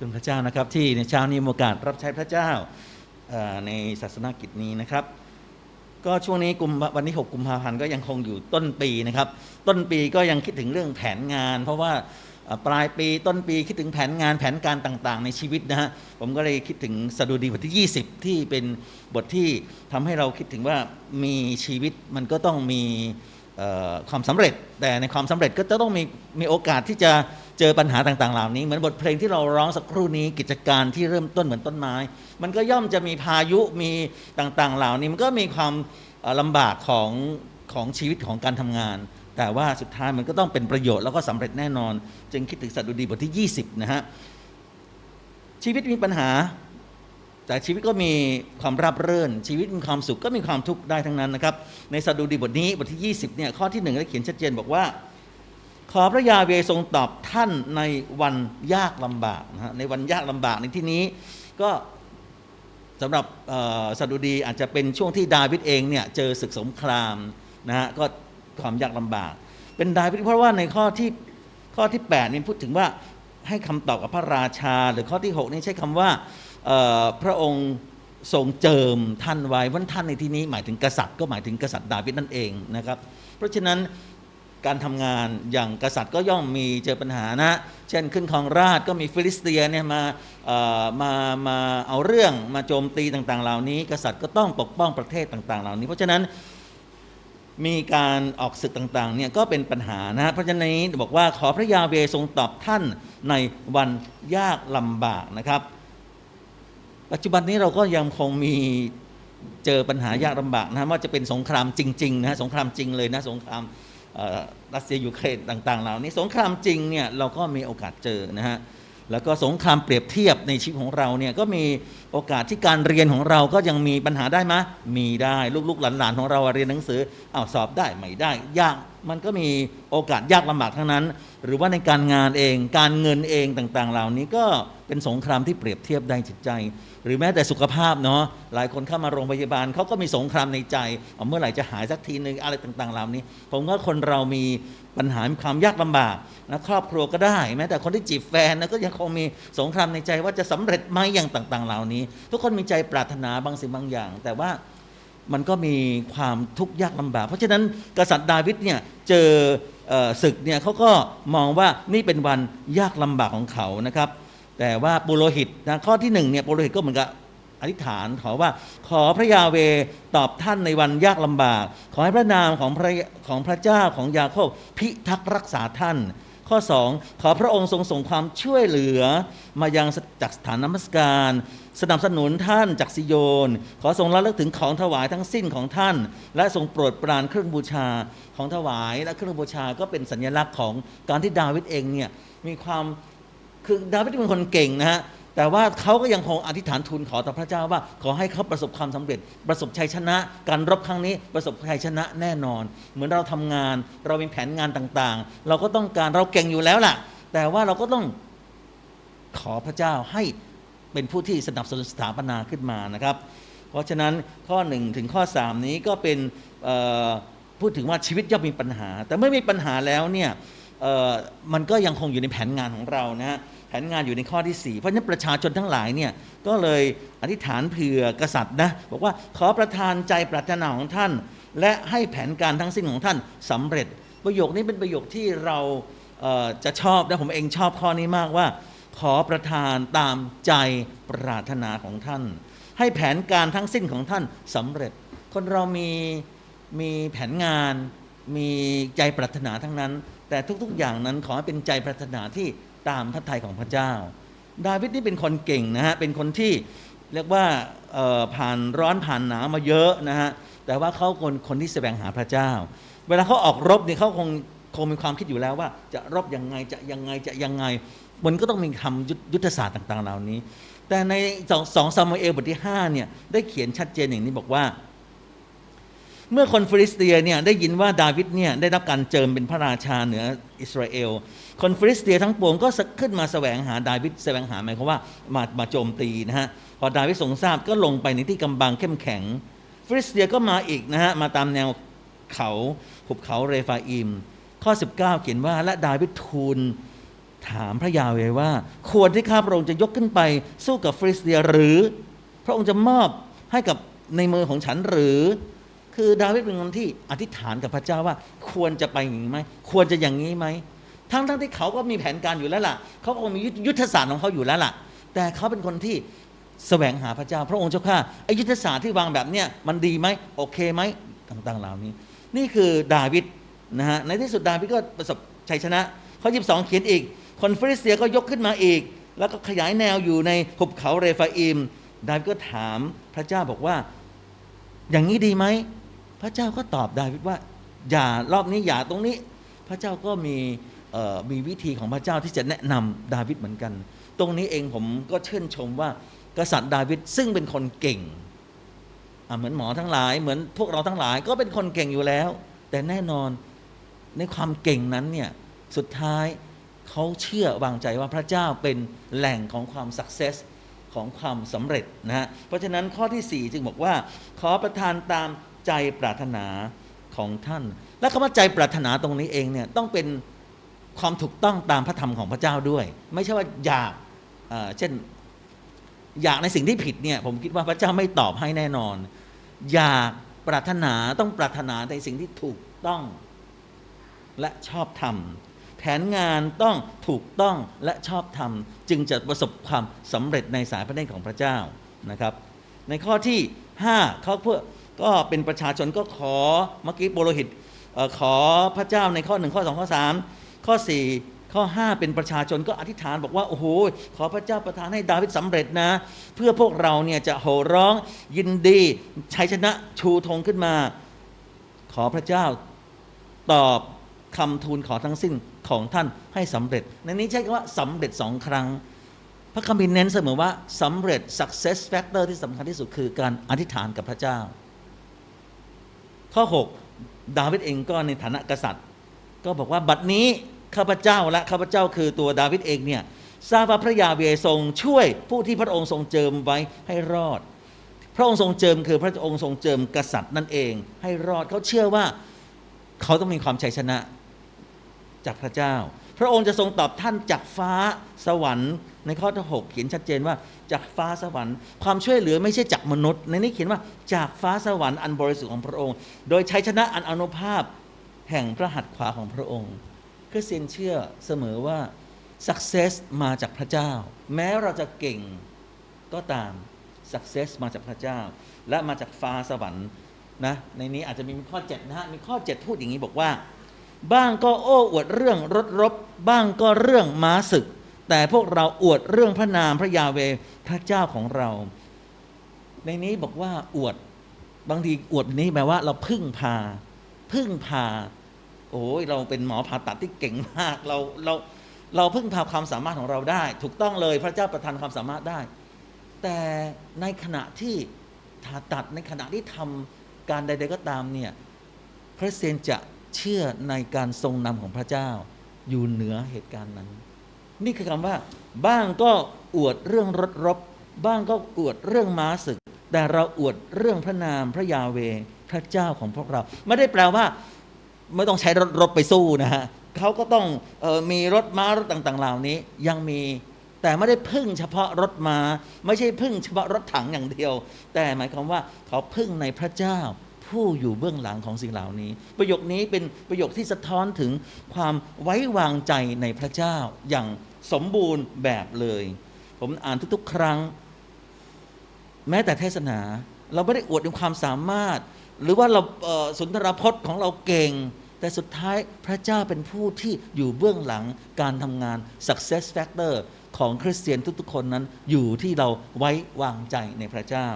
คุณพระเจ้านะครับ ที่ในเช้านี้มีโอกาสรับใช้พระเจ้าในศาสนากิจนี้นะครับ ก็ช่วงนี้กุมวันที่ 6 กุมภาพันธ์ก็ยังคงอยู่ต้นปีนะครับ ต้นปีก็ยังคิดถึงเรื่องแผนงาน เพราะว่าปลายปีต้นปีคิดถึงแผนงานแผนการต่างๆ ในชีวิตนะฮะผมก็เลยคิดถึงสดุดีบทที่ 20 ที่เป็นบทที่ทำให้เราคิดถึงว่ามีชีวิตมันก็ต้องมีความสำเร็จ แต่ในความสำเร็จก็จะต้องมีมีโอกาสที่จะ เจอปัญหาต่างๆเหล่านี้ เหมือนบทเพลงที่เราร้องสักครู่นี้กิจการที่เริ่มต้นเหมือนต้นไม้ มันก็ย่อมจะมีพายุมีต่างๆ เหล่านี้มันก็มีความลำบากของของชีวิตของการทำงาน แต่ว่าสุดท้ายมันก็ต้องเป็นประโยชน์แล้วก็สำเร็จแน่นอน จึงคิดถึงสัตดุดีบทที่ 20 นะฮะ ชีวิตมีปัญหา แต่ชีวิตก็มีความราบรื่น ชีวิตมีความสุขก็มีความทุกข์ได้ทั้งนั้นนะครับ ในสัตดุดีบทนี้บทที่ 20 เนี่ยข้อที่หนึ่งได้เขียนชัดเจนบอกว่า อพระยาเวทรงตอบท่านในวันยากลำบากนะฮะในวันยากลำบากในที่นี้ก็สำหรับสดุดีอาจจะเป็นช่วงที่ดาวิดเองเนี่ยเจอศึกสงครามนะฮะก็ความยากลำบาก เป็นดาวิดเพราะว่าในข้อที่ข้อที่8นี่พูดถึงว่าให้คำตอบกับพระราชา หรือข้อที่ 6 นี่ใช้คำว่าพระองค์ทรงเจิมท่านไว้วันท่านในที่นี้หมายถึงกษัตริย์ก็หมายถึงกษัตริย์ดาวิดนั่นเองนะครับ เพราะฉะนั้น การทำงานอย่างกษัตริย์ก็ย่อมมีเจอปัญหานะ เช่นขึ้นครองราชก็มีฟิลิสเตียเนี่ยมาเอ่อมามาเอาเรื่องมาโจมตีต่างๆ เหล่านี้ กษัตริย์ก็ต้องปกป้องประเทศต่าง ๆ เหล่านี้ เพราะฉะนั้นมีการออกศึกต่างๆเนี่ยก็เป็นปัญหานะเพราะฉะนั้นนี้บอกว่าขอพระยาเวทรงตอบท่านในวันยากลำบากนะครับ ปัจจุบันนี้เราก็ยังคงมีเจอปัญหายากลำบากนะว่าจะเป็นสงครามจริงๆนะสงครามจริงเลยนะสงครามเอ่อ รัสเซียยูเครนต่างๆเหล่านี้สงครามจริงเนี่ยเราก็มีโอกาสเจอนะฮะแล้วก็สงครามเปรียบเทียบในชีวิตของเราเนี่ยก็มีโอกาสที่การเรียนของเราก็ยังมีปัญหาได้ไหมมีได้ลูกๆหลานๆของเราเรียนหนังสืออ้าวสอบได้ไม่ได้ยาก มันก็มีโอกาสยากลำบากทั้งนั้น หรือว่าในการงานเอง การเงินเองต่างๆ เหล่านี้ก็เป็นสงครามที่เปรียบเทียบได้จิตใจ หรือแม้แต่สุขภาพเนาะหลายคนเข้ามาโรงพยาบาลเขาก็มีสงครามในใจเเมื่อไหร่จะหายสักทีนึงอะไรต่างๆ เหล่านี้ ผมว่าคนเรามีปัญหามีความยากลำบากนะครอบครัวก็ได้ แม้แต่คนที่จีบแฟนนะก็ยังคงมีสงครามในใจว่าจะสำเร็จไหมอย่างต่าง ๆ เหล่านี้ ทุกคนมีใจปรารถนาบางสิ่งบางอย่าง แต่ว่า มันก็มีความทุกข์ยากลำบาก เพราะฉะนั้นกษัตริย์ดาวิดเนี่ยเจอศึกเนี่ยเขาก็มองว่านี่เป็นวันยากลำบากของเขานะครับ แต่ว่าปุโรหิตนะข้อที่หนึ่งเนี่ยปุโรหิตก็เหมือนกับอธิษฐานขอว่าขอพระยาเวตอบท่านในวันยากลำบาก ขอให้พระนามของพระของพระเจ้าของยาโคบพิทักษ์รักษาท่าน ข้อ 2 ขอพระองค์ทรงส่งความช่วยเหลือ มายังจากสถานนมัสการ สนับสนุนท่านจากซิโยน ขอทรงระลึกถึงของถวายทั้งสิ้นของท่าน และทรงโปรดปรานเครื่องบูชาของถวายและเครื่องบูชาก็เป็นสัญลักษณ์ของการที่ดาวิดเองเนี่ยมีความคือดาวิดเป็นคนเก่งนะฮะ แต่ว่าเขาก็ยังคงอธิษฐานทูลขอต่อพระเจ้าว่า ขอให้เขาประสบความสำเร็จ ประสบชัยชนะ การรบครั้งนี้ประสบชัยชนะแน่นอน เหมือนเราทำงาน เรามีแผนงานต่างๆ เราก็ต้องการเราเก่งอยู่แล้วล่ะ แต่ว่าเราก็ต้องขอพระเจ้าให้เป็นผู้ที่สนับสนุนสถาปนาขึ้นมานะครับ เพราะฉะนั้นข้อหนึ่งถึงข้อสามนี้ก็เป็นพูดถึงว่าชีวิตย่อมมีปัญหา แต่เมื่อมีปัญหาแล้วเนี่ย มันก็ยังคงอยู่ในแผนงานของเรานะฮะแผนงานอยู่ในข้อที่ 4 เพราะฉะนั้นประชาชนทั้งหลายเนี่ยก็เลยอธิษฐานเผื่อกษัตริย์นะบอกว่าขอประทานใจปรารถนาของท่าน และให้แผนการทั้งสิ้นของท่านสำเร็จ ประโยคนี้เป็นประโยคที่เราเจะชอบและผมเองชอบข้อนี้มากว่า ขอประทานตามใจปรารถนาของท่าน ให้แผนการทั้งสิ้นของท่านสำเร็จ คนเรามีมีแผนงานมีใจปรารถนาทั้งนั้น แต่ทุกๆ อย่างนั้นขอให้เป็นใจปรารถนาที่ตามพระทัยของพระเจ้า ดาวิดนี่เป็นคนเก่งนะฮะ เป็นคนที่เรียกว่าผ่านร้อนผ่านหนาวมาเยอะนะฮะ แต่ว่าเขาคนคนที่แสวงหาพระเจ้า เวลาเขาออกรบเนี่ยเขาคงคงมีความคิดอยู่แล้วว่า จะรบยังไงจะยังไงจะยังไง มันก็ต้องมีคำยุทธยุทธศาสตร์ต่าง ๆ เหล่านี้ แต่ในสองสองซามูเอลบทที่5เนี่ยได้เขียนชัดเจนอย่างนี้บอกว่า เมื่อคนฟิลิสเตียเนี่ยได้ยินว่าดาวิดเนี่ยได้รับการเจิมเป็นพระราชาเหนืออิสราเอล คนฟิลิสเตียทั้งปวงก็ขึ้นมาแสวงหาดาวิดแสวงหาหมายความว่ามามาโจมตีนะฮะพอดาวิดทรงทราบก็ลงไปในที่กำบังเข้มแข็ง ฟิลิสเตียก็มาอีกนะฮะมาตามแนวเขาหุบเขาเรฟาอิม ข้อ 19 เขียนว่าและดาวิดทูลถามพระยาเวว่า ควรที่ข้าพระองค์จะยกขึ้นไปสู้กับฟิลิสเตียหรือ พระองค์จะมอบให้กับในมือของฉันหรือ คือดาวิดเป็นคนที่อธิษฐานกับพระเจ้าว่าควรจะไปอย่างนี้ไหมควรจะอย่างนี้ไหมทั้งทั้งที่เขาก็มีแผนการอยู่แล้วล่ะ เขาก็มียุทธศาสตร์ของเขาอยู่แล้วล่ะ แต่เขาเป็นคนที่แสวงหาพระเจ้า พระองค์เจ้าข้าไอ้ยุทธศาสตร์ที่วางแบบเนี้ยมันดีไหมโอเคไหมต่างๆเหล่านี้ นี่คือดาวิดนะฮะในที่สุดดาวิดก็ประสบชัยชนะเขายิบสองเขียนอีก คนฟิลิสเตียก็ยกขึ้นมาอีก แล้วก็ขยายแนวอยู่ในหุบเขาเรฟาอิม ดาวิดก็ถามพระเจ้าบอกว่า อย่างนี้ดีไหม ระเจ้าก็ตอบดาวิดว่าอย่ารอบนี้อย่าตรงนี้ พระเจ้าก็มีมีวิธีของพระเจ้าที่จะแนะนำดาวิดเหมือนกัน ตรงนี้เองผมก็ชื่นชมว่ากษัตริย์ดาวิดซึ่งเป็นคนเก่งเหมือนหมอทั้งหลาย เหมือนพวกเราทั้งหลายก็เป็นคนเก่งอยู่แล้ว แต่แน่นอนในความเก่งนั้นเนี่ยสุดท้ายเขาเชื่อวางใจว่าพระเจ้าเป็นแหล่งของความสักเซสของความสำเร็จนะฮะเพราะฉะนั้นข้อที่ 4 จึงบอกว่า ขอประทานตาม ใจปรารถนาของท่าน และคำว่าใจปรารถนาตรงนี้เองเนี่ยต้องเป็นความถูกต้องตามพระธรรมของพระเจ้าด้วย ไม่ใช่ว่าอยากเเช่นอยากในสิ่งที่ผิดเนี่ยผมคิดว่าพระเจ้าไม่ตอบให้แน่นอน อยากปรารถนาต้องปรารถนาในสิ่งที่ถูกต้อง และชอบธรรมแผนงานต้องถูกต้องและชอบธรรม จึงจะประสบความสำเร็จในสายพระเนตรของพระเจ้านะครับ ในข้อที่ 5เขาเพื่อ ก็เป็นประชาชนก็ขอเมื่อกี้โปโลหิตขอพระเจ้าในข้อ 1 ข้อ 2 ข้อ 3 ข้อ 4 ข้อ 5 เป็นประชาชนก็อธิษฐานบอกว่า โอ้โห ขอพระเจ้าประทานให้ดาวิดสำเร็จนะ เพื่อพวกเราเนี่ยจะโห่ร้องยินดีชัยชนะชูธงขึ้นมา ขอพระเจ้าตอบคำทูลขอทั้งสิ้นของท่านให้สำเร็จ ในนี้ใช้คำว่าสำเร็จสองครั้ง พระคัมภีร์เน้นเสมอว่าสำเร็จ success factor ที่สำคัญที่สุดคือการอธิษฐานกับพระเจ้า ข้อ 6 ดาวิดเองก็ในฐานะกษัตริย์ ก็บอกว่าบัดนี้ข้าพเจ้าและข้าพเจ้าคือตัวดาวิดเองเนี่ยทราบว่าพระยาเวทรงช่วยผู้ที่พระองค์ทรงเจิมไว้ให้รอด พระองค์ทรงเจิมคือพระองค์ทรงเจิมกษัตริย์นั่นเองให้รอดเขาเชื่อว่าเขาต้องมีความชัยชนะจากพระเจ้า พระองค์จะทรงตอบท่านจากฟ้าสวรรค์ ในข้อที่หกเขียนชัดเจนว่าจากฟ้าสวรรค์ ความช่วยเหลือไม่ใช่จากมนุษย์ ในนี้เขียนว่าจากฟ้าสวรรค์อันบริสุทธิ์ของพระองค์ โดยใชัยชนะอันอนุภาพแห่งพระหัตถ์ขวาของพระองค์คริสเตียนเชื่อเสมอว่า success มาจากพระเจ้า แม้เราจะเก่งก็ตาม success มาจากพระเจ้า และมาจากฟ้าสวรรค์นะในนี้อาจจะมีข้อ7นะฮะมีข้อ 7 พูดอย่างนี้บอกว่า บ้างก็โอ้อวดเรื่องรถรบ บ้างก็เรื่องม้าศึก แต่พวกเราอวดเรื่องพระนามพระยาเวพระเจ้าของเรา ในนี้บอกว่าอวดบางทีอวดนี้แปลว่าเราพึ่งพา พึ่งพา โอ้ยเราเป็นหมอผ่าตัดที่เก่งมาก เราเราเราพึ่งพาความสามารถของเราได้ ถูกต้องเลยพระเจ้าประทานความสามารถได้ แต่ในขณะที่ผ่าตัดในขณะที่ทำการใด ๆก็ตามเนี่ยคริสเตียนจะเชื่อในการทรงนำของพระเจ้า อยู่เหนือเหตุการณ์นั้น นี่คือคำว่า บ้างก็อวดเรื่องรถรบ บ้างก็อวดเรื่องม้าศึก แต่เราอวดเรื่องพระนามพระยาเวพระเจ้าของพวกเรา ไม่ได้แปลว่า ไม่ต้องใช้รถรบไปสู้นะฮะเขาก็ต้องออมีรถม้ารถต่างๆ เหล่านี้ ยังมีแต่ไม่ได้พึ่งเฉพาะรถม้าไม่ใช่พึ่งเฉพาะรถถังอย่างเดียว แต่หมายความว่าเขาพึ่งในพระเจ้า ผู้อยู่เบื้องหลังของสิ่งเหล่านี้ ประโยคนี้เป็นประโยคที่สะท้อนถึงความไว้วางใจในพระเจ้าอย่างสมบูรณ์แบบเลย ผมอ่านทุกๆ ครั้ง แม้แต่เทศนา เราไม่ได้อวดในความสามารถ หรือว่าเราเสุนทรพจน์ของเราเก่ง แต่สุดท้ายพระเจ้าเป็นผู้ที่อยู่เบื้องหลังการทำงาน success factor ของคริสเตียนทุกๆ คนนั้นอยู่ที่เราไว้วางใจในพระเจ้า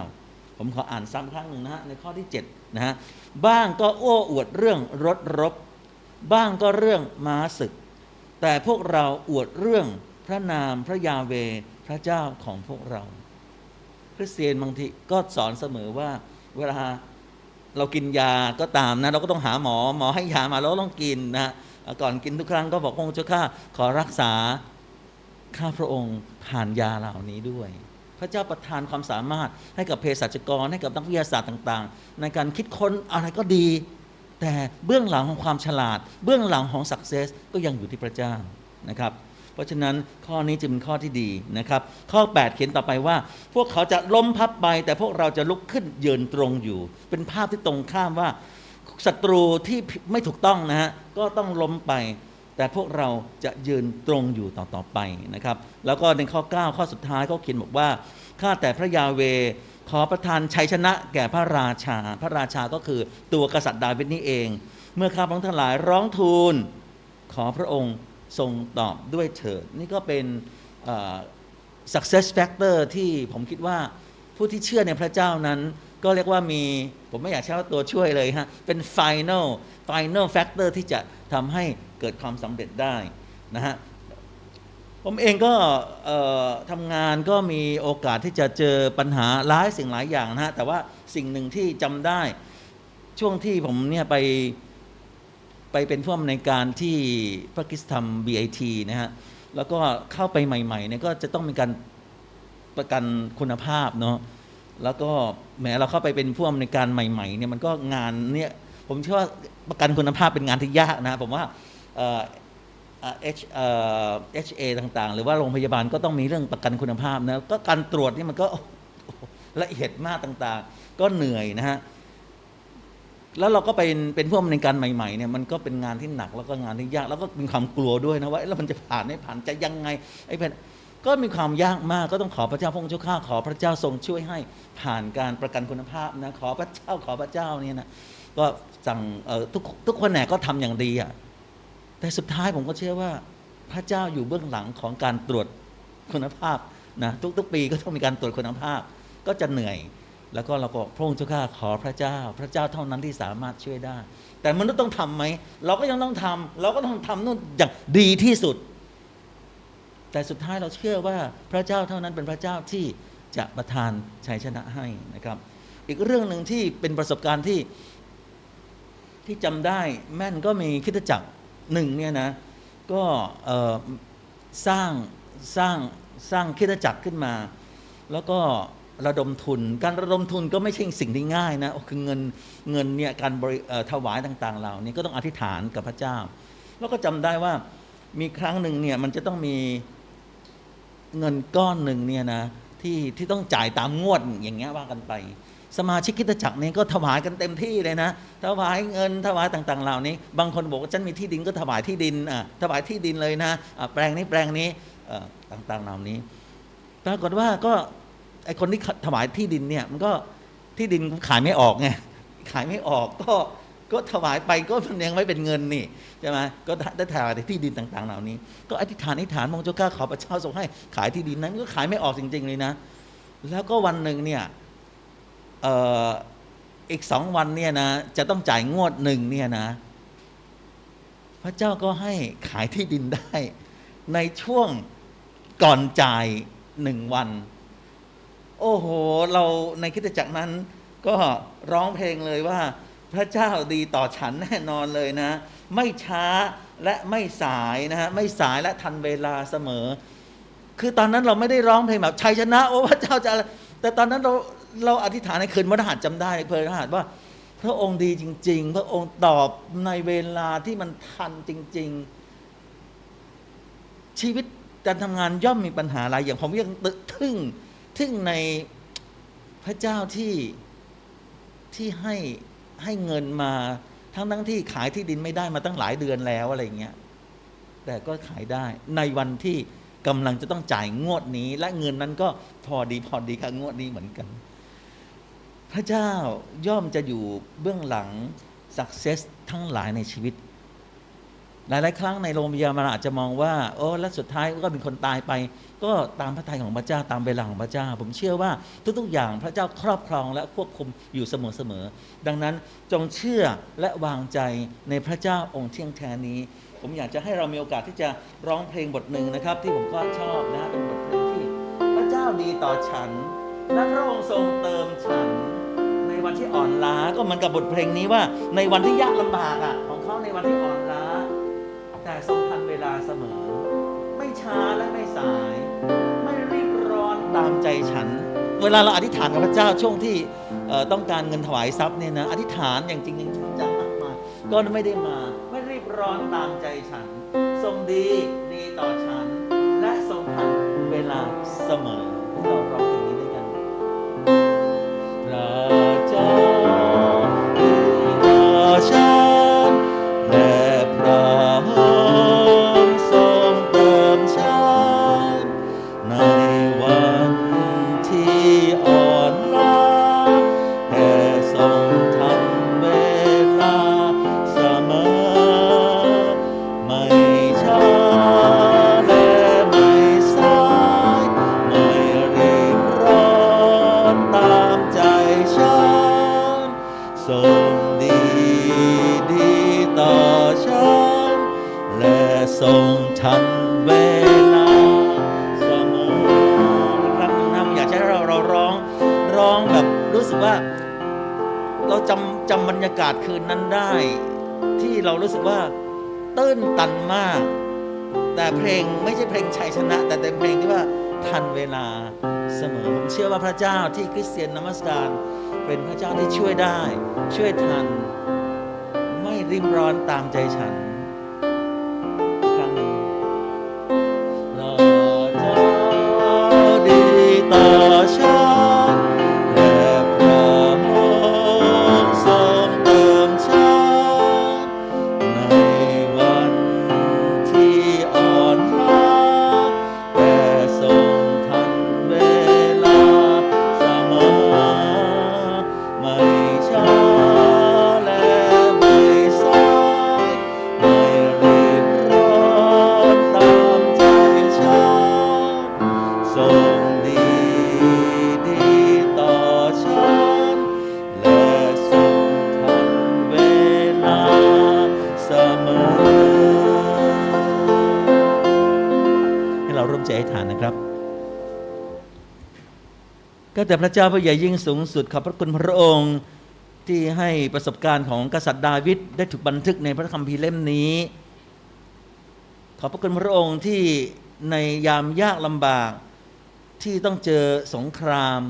ผมขออ่านซ้ำครั้งหนึ่งนะฮะในข้อที่7นะฮะบ้างก็โอ้อวดเรื่องรถรบ บ้างก็เรื่องม้าศึก แต่พวกเราอวดเรื่องพระนามพระยาเวพระเจ้าของพวกเรา คริสเตียนบางทีก็สอนเสมอว่าเวลาเรากินยาก็ตามนะ เราก็ต้องหาหมอหมอให้ยามาเราก็ต้องกินนะก่อนกินทุกครั้งก็บอกพระองค์เจ้าข้าขอรักษาข้าพระองค์ผ่านยาเหล่านี้ด้วย พระเจ้าประทานความสามารถให้กับเภสัชกรให้กับนักวิทยาศาสตร์ต่างๆ ในการคิดค้นอะไรก็ดี แต่เบื้องหลังของความฉลาด เบื้องหลังของสักเซสก็ยังอยู่ที่พระเจ้านะครับเพราะฉะนั้นข้อนี้จึงเป็นข้อที่ดีนะครับ ข้อ 8 เขียนต่อไปว่า พวกเขาจะล้มพับไป แต่พวกเราจะลุกขึ้นยืนตรงอยู่ เป็นภาพที่ตรงข้ามว่าศัตรูที่ไม่ถูกต้องนะฮะก็ต้องล้มไป แต่พวกเราจะยืนตรงอยู่ต่อต่อไปนะครับ แล้วก็ในข้อ 9 ข้อสุดท้ายเขาเขียนบอกว่าข้าแต่พระยาเวขอประทานชัยชนะแก่พระราชา พระราชาก็คือตัวกษัตริย์ดาวิดนี่เอง เมื่อข้าพระองค์ทั้งหลายร้องทูล ขอพระองค์ทรงตอบด้วยเถิด นี่ก็เป็น success factor ที่ผมคิดว่าผู้ที่เชื่อในพระเจ้านั้น ก็เรียกว่ามีผมไม่อยากใช้ว่าตัวช่วยเลยฮะ เป็น final final factor ที่จะทำให้เกิดความสำเร็จได้นะฮะ ผมเองก็ทำงานก็มีโอกาสที่จะเจอปัญหาหลายสิ่งหลายอย่างนะฮะ แต่ว่าสิ่งหนึ่งที่จำได้ ช่วงที่ผมเนี่ยไปไปเป็นผู้อำนวยการที่พระคิสธรรม BIT นะฮะ แล้วก็เข้าไปใหม่ๆเนี่ยก็จะต้องมีการประกันคุณภาพเนาะ แล้วก็แหมเราเข้าไปเป็นผู้อำนวยการใหม่ๆเนี่ยมันก็งานเนี่ยผมเชื่อว่าประกันคุณภาพเป็นงานที่ยากนะผมว่าเอ่อเอ่อ H เอต่างๆ หรือว่าโรงพยาบาลก็ต้องมีเรื่องประกันคุณภาพนะก็การตรวจนี่มันก็ละเอียดมากต่างๆ ก็เหนื่อยนะฮะแล้วเราก็เป็นเป็นผู้อำนวยการใหม่ๆเนี่ยมันก็เป็นงานที่หนักแล้วก็งานที่ยากแล้วก็มีความกลัวด้วยนะว่าแล้วมันจะผ่านไม่ผ่านจะยังไงไอ้เป็น ก็มีความยากมากก็ต้องขอพระเจ้าพระองค์เจ้าข้าขอพระเจ้าทรงช่วยให้ผ่านการประกันคุณภาพนะขอพระเจ้าขอพระเจ้าเนี่ยนะก็สั่งเอ่อทุกทุกคนแหนก็ทำอย่างดีอะแต่สุดท้ายผมก็เชื่อว่าพระเจ้าอยู่เบื้องหลังของการตรวจคุณภาพนะทุกๆปีก็ต้องมีการตรวจคุณภาพ ก็จะเหนื่อย แล้วก็เราก็พระองค์เจ้าข้าขอพระเจ้า พระเจ้าเท่านั้นที่สามารถช่วยได้ แต่มนุษย์ต้องทำไหมเราก็ยังต้องทำเราก็ต้องทำนู่นอย่างดีที่สุด แต่สุดท้ายเราเชื่อว่าพระเจ้าเท่านั้นเป็นพระเจ้าที่จะประทานชัยชนะให้นะครับ อีกเรื่องหนึ่งที่เป็นประสบการณ์ที่ที่จำได้แม่นก็มีคิดจักรหนึ่งเนี่ยนะก็สร้างสร้างสร้างคิดจักรขึ้นมา แล้วก็ระดมทุน การระดมทุนก็ไม่ใช่สิ่งที่ง่ายนะคือเงินเงินเนี่ยการบริเอ่อถวายต่าง ๆ เหล่านี้ก็ต้องอธิษฐานกับพระเจ้า แล้วก็จำได้ว่ามีครั้งหนึ่งเนี่ยมันจะต้องมี เงินก้อนหนึ่งเนี่ยนะที่ที่ต้องจ่ายตามงวดอย่างเงี้ยว่ากันไป สมาชิกคิดจักรนี้ก็ถวายกันเต็มที่เลยนะ ถวายเงินถวายต่างๆ เหล่านี้ บางคนบอกว่าฉันมีที่ดินก็ถวายที่ดินอะถวายที่ดินเลยนะะแปลงนี้แปลงนี้ต่างๆเหล่านี้ปรากฏว่าก็ไอคนที่ถวายที่ดินเนี่ยมันก็ที่ดินขายไม่ออกไงขายไม่ออกก็ ก็ถวายไปก็มันยังไม่เป็นเงินนี่ใช่ไหมก็ได้ถวายที่ดินต่าง ๆ เหล่านี้ ก็อธิษฐานอธิษฐานมองเจ้าข้าขอพระเจ้าทรงให้ขายที่ดินนั้นก็ขายไม่ออกจริง ๆ เลยนะ แล้วก็วันหนึ่งเนี่ยเอ่ออีกสองวันเนี่ยนะจะต้องจ่ายงวดหนึ่งเนี่ยนะ พระเจ้าก็ให้ขายที่ดินได้ ในช่วงก่อนจ่ายหนึ่งวัน โอ้โห เราในคิดจักรนั้นก็ร้องเพลงเลยว่า พระเจ้าดีต่อฉันแน่นอนเลยนะ ไม่ช้าและไม่สายนะฮะไม่สายและทันเวลาเสมอ คือตอนนั้นเราไม่ได้ร้องเพลงแบบชัยชนะโอ้พระเจ้าจะแต่ตอนนั้นเราเราอธิษฐานในคืนมรหัสจำได้เพลินมรหัสว่า พระองค์ดีจริง ๆ พระองค์ตอบในเวลาที่มันทันจริง ๆ ชีวิตการทำงานย่อมมีปัญหาอะไรอย่างผมยังตึทึ่งทึ่งในพระเจ้าที่ที่ให้ ให้เงินมาทั้งทั้งที่ขายที่ดินไม่ได้มาตั้งหลายเดือนแล้วอะไรเงี้ยแต่ก็ขายได้ในวันที่กำลังจะต้องจ่ายงวดนี้ และเงินนั้นก็พอดีพอดีกับงวดนี้เหมือนกัน พระเจ้าย่อมจะอยู่เบื้องหลัง success ทั้งหลายในชีวิต หลาย ๆ ครั้งในโรงพยาบาลอาจจะมองว่าโอ้แล้วสุดท้ายก็มีคนตายไป ก็ตามพระทัยของพระเจ้าตามเวลาของพระเจ้า ผมเชื่อว่าทุก ๆ อย่างพระเจ้าครอบครองและควบคุมอยู่เสมอ ๆ ดังนั้นจงเชื่อและวางใจในพระเจ้าองค์เที่ยงแท้นี้ ผมอยากจะให้เรามีโอกาสที่จะร้องเพลงบทหนึ่งนะครับ ที่ผมก็ชอบนะเป็นบทเพลงที่ พระเจ้าดีต่อฉัน และพระองค์ทรงเติมฉัน ในวันที่อ่อนล้าก็เหมือนกับบทเพลงนี้ว่าในวันที่ยากลำบากอะของเขาในวันที่อ่อนล้า สมอ ไม่ช้าและไม่สาย ไม่รีบร้อนตามใจฉัน เวลาเราอธิษฐานกับพระเจ้าช่วงที่ต้องการเงินถวายทรัพย์เนี่ยนะอธิษฐานอย่างจริงจังจังมากมายก็ไม่ได้มา ไม่รีบร้อนตามใจฉัน ทรงดีดีต่อฉัน เรารู้สึกว่าตื้นตันมาก แต่เพลงไม่ใช่เพลงชัยชนะ แต่เป็นเพลงที่ว่าทันเวลาเสมอผมเชื่อว่าพระเจ้าที่คริสเตียนนมัสการ เป็นพระเจ้าที่ช่วยได้ ช่วยทัน ไม่ริมร้อนตามใจฉัน แต่พระเจ้าพระใหญ่ยิ่งสูงสุดขอบพระคุณพระองค์ที่ให้ประสบการณ์ของกษัตริย์ดาวิดได้ถูกบันทึกในพระคัมภีร์เล่มนี้ ขอบพระคุณพระองค์ที่ในยามยากลำบากที่ต้องเจอสงคราม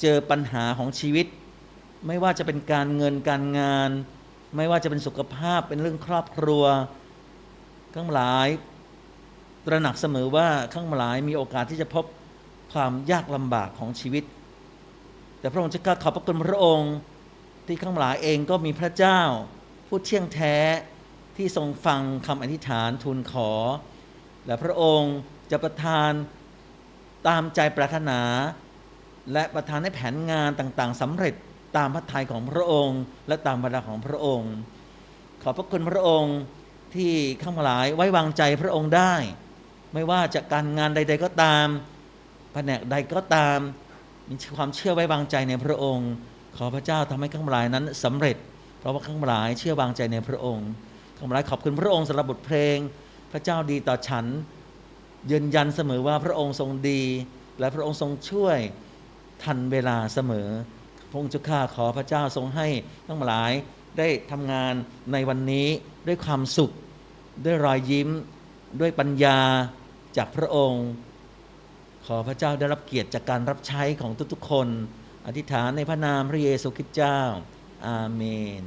เจอปัญหาของชีวิต ไม่ว่าจะเป็นการเงินการงาน ไม่ว่าจะเป็นสุขภาพเป็นเรื่องครอบครัวทั้งหลาย ตระหนักเสมอว่าข้างหลายมีโอกาสที่จะพบ ความยากลำบากของชีวิต แต่พระองค์จะกล้าขอบพระคุณพระองค์ที่ข้างหลายเองก็มีพระเจ้า ผู้เที่ยงแท้ที่ทรงฟังคำอธิษฐานทูลขอ และพระองค์จะประทานตามใจปรารถนา และประทานให้แผนงานต่างๆสำเร็จตามพระทัยของพระองค์ และตามบรรดาของพระองค์ ขอบพระคุณพระองค์ที่ข้างหลายไว้วางใจพระองค์ได้ ไม่ว่าจะการงานใด ๆก็ตาม แผนกใดก็ตาม มีความเชื่อไว้วางใจในพระองค์ ขอพระเจ้าทำให้ข้างหลายนั้นสำเร็จ เพราะว่าข้างหลายเชื่อวางใจในพระองค์ข้างหลายขอบคุณพระองค์สำหรับบทเพลง พระเจ้าดีต่อฉัน ยืนยันเสมอว่าพระองค์ทรงดี และพระองค์ทรงช่วยทันเวลาเสมอพระองค์เจ้าข้าขอพระเจ้าทรงให้ทั้งหลายได้ทำงานในวันนี้ด้วยความสุข ด้วยรอยยิ้ม ด้วยปัญญาจากพระองค์ ขอพระเจ้าได้รับเกียรติจากการรับใช้ของทุกๆคน อธิษฐานในพระนามพระเยซูคริสต์เจ้า อาเมน